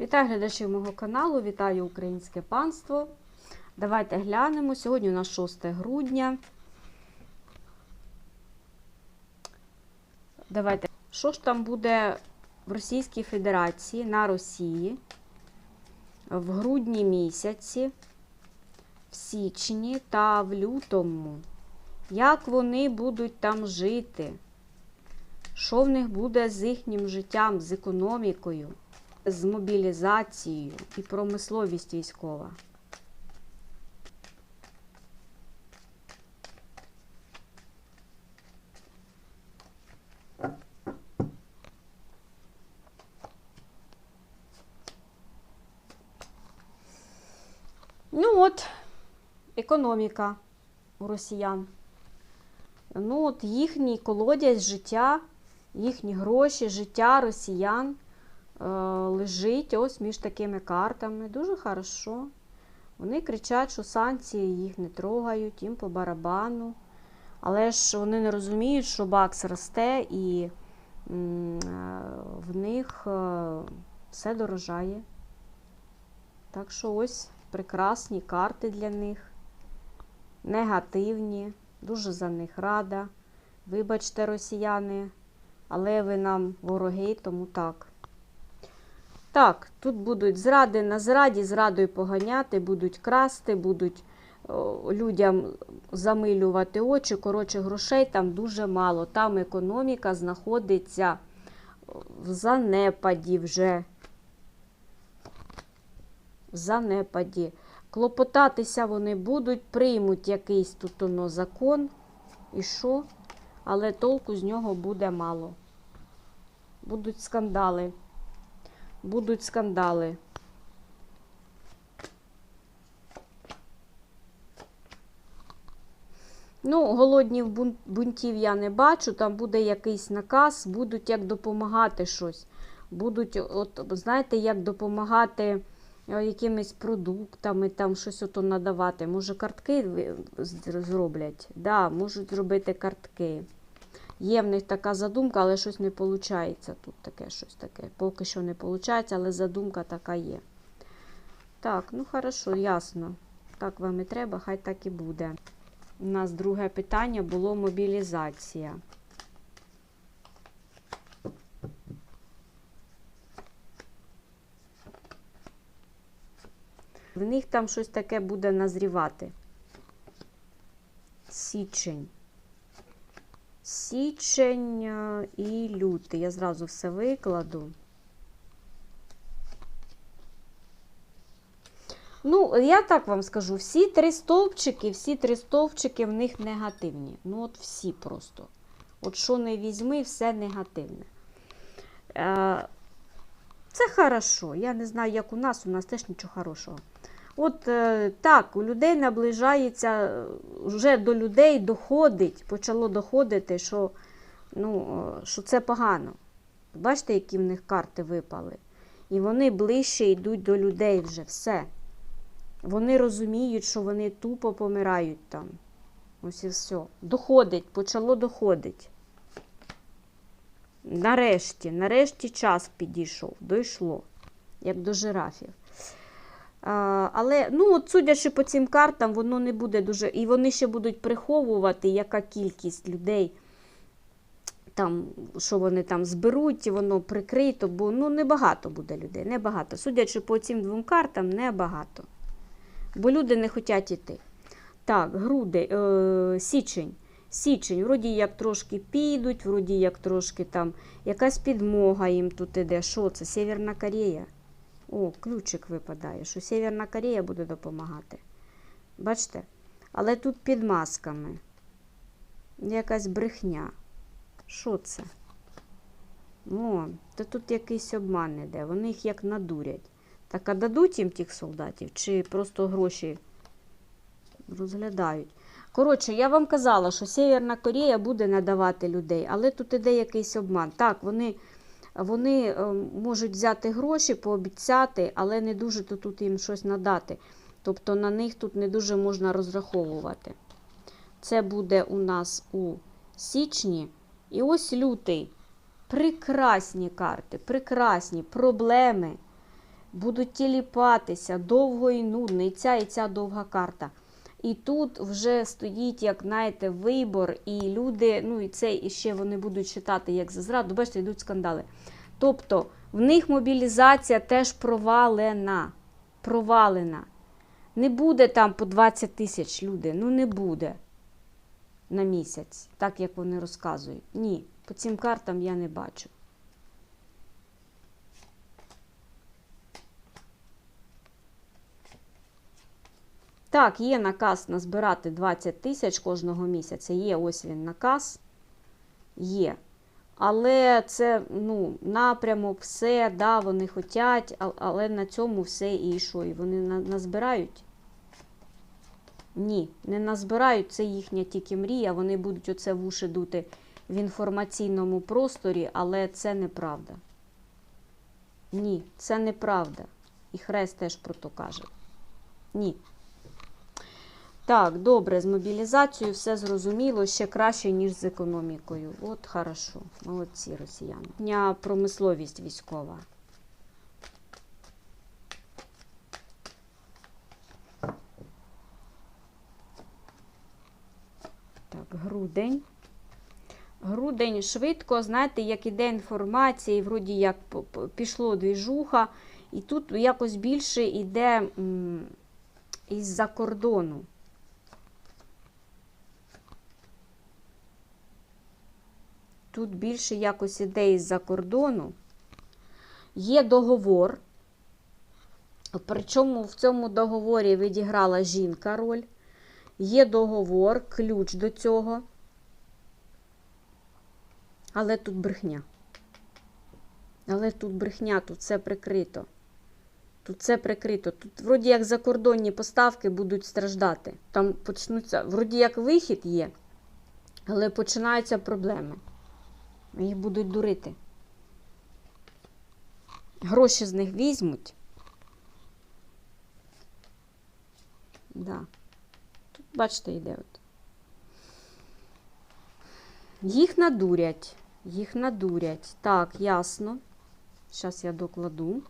Вітаю глядачів мого каналу, вітаю українське панство. Давайте глянемо. Сьогодні у нас 6 грудня. Давайте. Що ж там буде в Російській Федерації на Росії в грудні місяці, в січні та в лютому? Як вони будуть там жити? Що в них буде з їхнім життям, з економікою? З мобілізацією і промисловість військова. Ну от, економіка у росіян. Ну от їхній колодязь життя, їхні гроші, життя росіян лежить ось між такими картами. Дуже хорошо. Вони кричать, що санкції їх не трогають, їм по барабану. Але ж вони не розуміють, що бакс росте і е, в них е, все дорожає. Так що ось прекрасні карти для них, негативні, дуже за них рада. Вибачте, росіяни, але ви нам вороги, тому так. Так, тут будуть зради на зраді, зрадою поганяти, будуть красти, будуть людям замилювати очі. Коротше, грошей там дуже мало. Там економіка знаходиться в занепаді вже. В занепаді. Клопотатися вони будуть, приймуть якийсь тут оно закон. І що? Але толку з нього буде мало. Будуть скандали будуть скандали. Ну, голоднів бунтів я не бачу, там буде якийсь наказ, будуть як допомагати щось. Будуть, от, знаєте, як допомагати е, якимись продуктами, там щось ото надавати. Може, картки зроблять? Да, можуть зробити картки. Є в них така задумка, але щось не виходить. Тут таке щось таке. Поки що не виходить, але задумка така є. Так, ну хорошо, ясно. Так вам і треба, хай так і буде. У нас друге питання було мобілізація. В них там щось таке буде назрівати. Січень січень е, і лютий. Я зразу все викладу. Ну, я так вам скажу, всі три стовпчики, всі три стовпчики в них негативні. Ну, от всі просто. От що не візьми, все негативне. Е, це хорошо. Я не знаю, як у нас, у нас теж нічого хорошого. От е, так, у людей наближається, вже до людей доходить, почало доходити, що ну, е, що це погано. Бачите, які в них карти випали. І вони ближче йдуть до людей вже все. Вони розуміють, що вони тупо помирають там. Ось і все. Доходить, почало доходить. Нарешті, нарешті час підійшов, дійшло, як до жирафів. Але, ну, от судячи по цим картам, воно не буде дуже. І вони ще будуть приховувати, яка кількість людей, там, що вони там зберуть, і воно прикрито, бо ну, небагато буде людей. Небагато. Судячи по цим двом картам, небагато. Бо люди не хочуть йти. Так, груди, е, січень. Січень, вроді як трошки підуть, вроді як трошки там якась підмога їм тут іде. Що це? Северна Корея. О, ключик випадає, що Северна Корея буде допомагати. Бачите? Але тут під масками. Якась брехня. Що це? О, то тут якийсь обман іде. Вони їх як надурять. Так, а дадуть їм тих солдатів, чи просто гроші розглядають. Коротше, я вам казала, що Северна Корея буде надавати людей, але тут іде якийсь обман. Так, вони вони е, можуть взяти гроші, пообіцяти, але не дуже то тут їм щось надати. Тобто на них тут не дуже можна розраховувати. Це буде у нас у січні. І ось лютий. Прекрасні карти, прекрасні проблеми. будуть тіліпатися довго і нудно, і ця, і ця довга карта. І тут вже стоїть, як знаєте, вибор, і люди, ну і це і ще вони будуть читати як за зраду. Бачите, йдуть скандали. Тобто в них мобілізація теж провалена. Провалена. Не буде там по 20 тисяч люди. Ну не буде на місяць, так як вони розказують. Ні, по цим картам я не бачу. Так, є наказ назбирати 20 тисяч кожного місяця. Є ось він наказ. Є. Але це ну, напрямок, все, да, вони хочуть, але на цьому все і що? І вони назбирають? Ні, не назбирають, це їхня тільки мрія. Вони будуть оце в уші дути в інформаційному просторі, але це неправда. Ні, це неправда. І Хрест теж про то каже. Ні. Так, добре, з мобілізацією все зрозуміло, ще краще, ніж з економікою. От хорошо, молодці росіяни. Дня промисловість військова. Так, грудень. Грудень швидко, знаєте, як іде інформація, і вроді як пішло двіжуха, і тут якось більше йде із-за кордону. Тут більше якось іде із-за кордону. Є договор, причому в цьому договорі відіграла жінка роль. Є договор, ключ до цього. Але тут брехня. Але тут брехня, тут все прикрито. Тут все прикрито. Тут, вроді як закордонні поставки будуть страждати. Там почнуться, вроді як вихід є, але починаються проблеми. Їх будуть дурити. Гроші з них візьмуть. Да. Тут, бачите, йде от. Їх надурять. Їх надурять. Так, ясно. Зараз я докладу.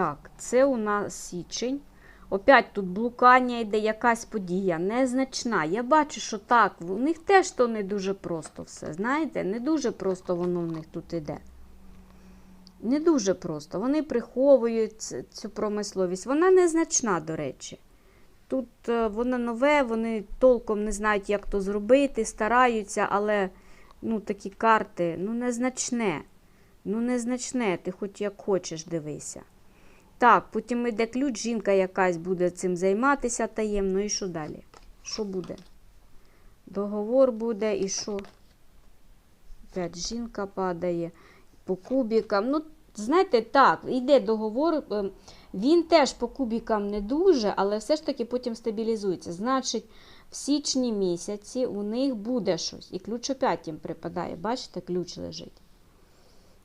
Так, це у нас січень. Опять тут блукання йде якась подія, незначна. Я бачу, що так, у них теж то не дуже просто все. Знаєте, не дуже просто воно в них тут іде. Не дуже просто. Вони приховують цю промисловість. Вона незначна, до речі. Тут е, воно нове, вони толком не знають, як то зробити, стараються, але ну, такі карти ну, незначне. Ну, незначне, ти хоч як хочеш дивися. Так, потім йде ключ, жінка якась буде цим займатися таємно. І що далі? Що буде? Договор буде, і що? Опять жінка падає по кубікам. Ну, знаєте, так, йде договор. е, Він теж по кубікам не дуже, але все ж таки потім стабілізується. Значить, в січні місяці у них буде щось. І ключ опять їм припадає. Бачите, ключ лежить.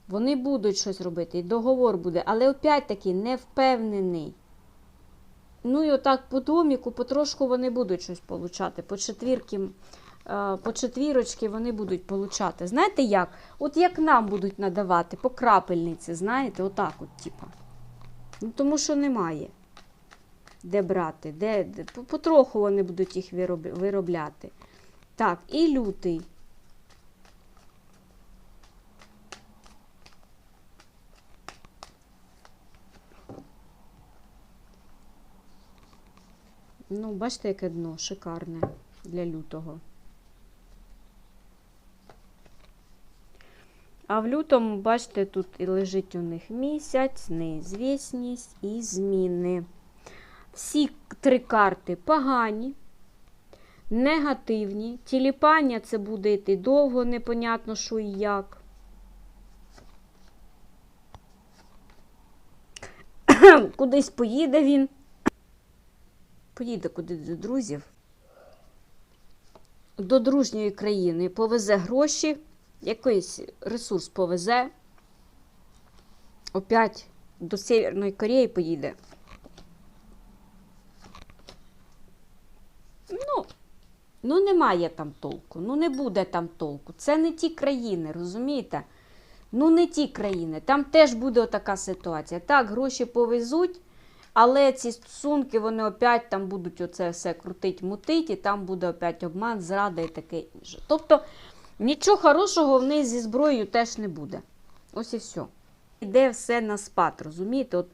Вони будуть щось робити, і договор буде, але опять-таки не впевнений. Ну і отак по доміку потрошку вони будуть щось получати. По четвірки, е, по четвірочки вони будуть получати. Знаєте як? От як нам будуть надавати по крапельниці, знаєте, отак от, типа. Ну, тому що немає. Де брати, де, де потроху вони будуть їх виробляти. Так, і лютий. Ну, бачите, яке дно шикарне для лютого. А в лютому, бачите, тут і лежить у них місяць, неізвісність і зміни. Всі три карти погані, негативні. Тіліпання це буде йти довго, непонятно, що і як. Кудись поїде він. Поїде куди до друзів. До дружньої країни повезе гроші, якийсь ресурс повезе. Опять до Северної Кореї поїде. Ну, немає там толку, ну не буде там толку. Це не ті країни, розумієте? Ну, не ті країни. Там теж буде така ситуація. Так, гроші повезуть, але ці стосунки, вони опять там будуть оце все крутить, мутить, і там буде опять обман, зрада і таке інше. Тобто нічого хорошого в неї зі зброєю теж не буде. Ось і все. Іде все на спад, розумієте? От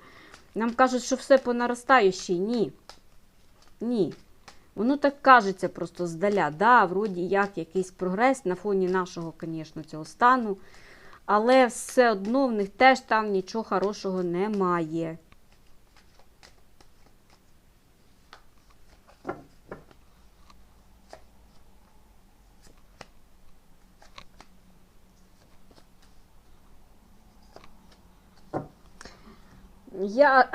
нам кажуть, що все по наростаючій. Ні. Ні. Воно так кажеться просто здаля. Да, вроді як якийсь прогрес на фоні нашого, звісно, цього стану. Але все одно в них теж там нічого хорошого немає. Я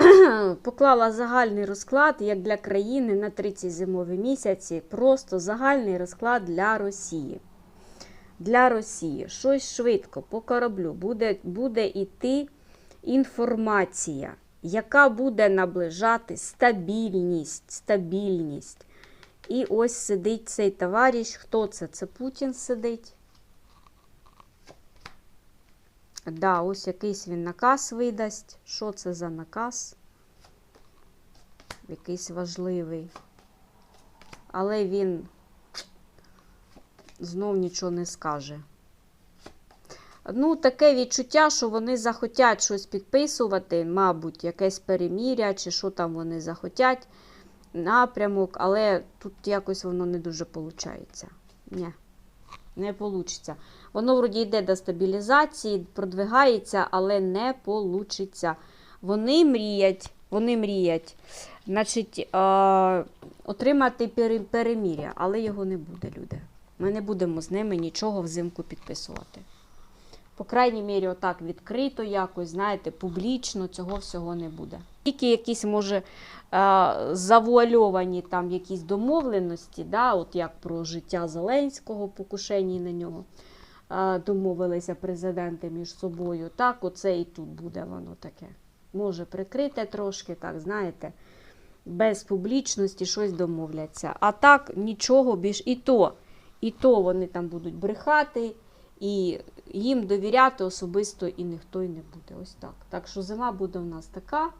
поклала загальний розклад як для країни на 30 зимові місяці. Просто загальний розклад для Росії. Для Росії щось швидко по кораблю буде, буде йти інформація, яка буде наближати стабільність, стабільність. І ось сидить цей товариш. Хто це? Це Путін сидить. Да, ось якийсь він наказ видасть. Що це за наказ? Якийсь важливий. Але він знов нічого не скаже. Ну, таке відчуття, що вони захотять щось підписувати, мабуть, якесь переміря, чи що там вони захотять, напрямок, але тут якось воно не дуже виходить. Ні, не вийде. Воно вроді йде до стабілізації, продвигається, але не вийде. Вони мріять, вони мріять, значить, е, отримати переміря, але його не буде, люди. Ми не будемо з ними нічого взимку підписувати. По крайній мірі, отак відкрито якось, знаєте, публічно цього всього не буде. Тільки якісь, може, завуальовані там якісь домовленості, да, от як про життя Зеленського, покушенні на нього, домовилися президенти між собою. Так, оце і тут буде воно таке. Може прикрите трошки, так, знаєте, без публічності щось домовляться. А так нічого більш і то, і то вони там будуть брехати. І їм довіряти особисто і ніхто й не буде. Ось так. Так що зима буде у нас така.